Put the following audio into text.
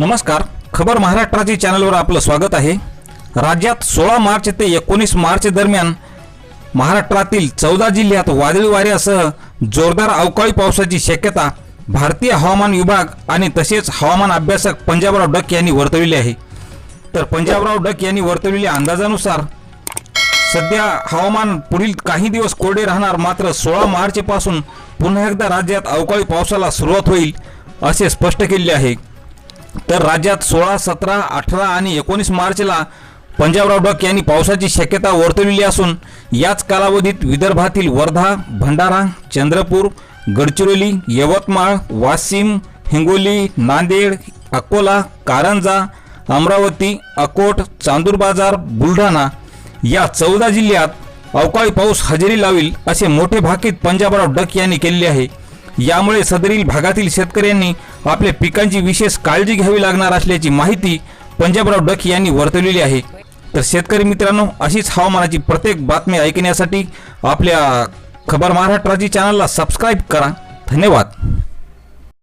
नमस्कार. खबर महाराष्ट्राची चॅनलवर आपलं स्वागत आहे. राज्यात सोळा मार्च ते एकोणीस मार्च दरम्यान महाराष्ट्रातील चौदा जिल्ह्यात वादळी वाऱ्यासह जोरदार अवकाळी पावसाची शक्यता भारतीय हवामान विभाग आणि तसेच हवामान अभ्यासक पंजाबराव डक यांनी वर्तवली आहे. तर पंजाबराव डक यांनी वर्तवलेल्या अंदाजानुसार सध्या हवामान पुढील काही दिवस कोरडे राहणार मात्र सोळा मार्चपासून पुन्हा एकदा राज्यात अवकाळी पावसाला सुरुवात होईल असे स्पष्ट केले आहे. तर राज्यात सोळा सतरा अठरा आणि एकोणीस मार्चला पंजाबराव डक यांनी पावसाची शक्यता वर्तवलेली असून याच कालावधीत विदर्भातील वर्धा भंडारा चंद्रपूर गडचिरोली यवतमाळ वाशिम हिंगोली नांदेड अकोला कारंजा अमरावती अकोट चांदूर बाजार बुलढाणा या चौदा जिल्ह्यात अवकाळी पाऊस हजेरी लावेल असे मोठे भाकीत पंजाबराव डक यांनी केलेले आहे. यामुळे सदरील भागातील शेतकऱ्यांनी आपल्या पिकांची विशेष काळजी घ्यावी लागणार असल्याची माहिती पंजाबराव डक यांनी वर्तवलेली आहे. तर शेतकरी मित्रांनो अशीच हवामानाची प्रत्येक बातमी ऐकण्यासाठी आपल्या खबर महाराष्ट्राची चॅनलला सबस्क्राईब करा. धन्यवाद.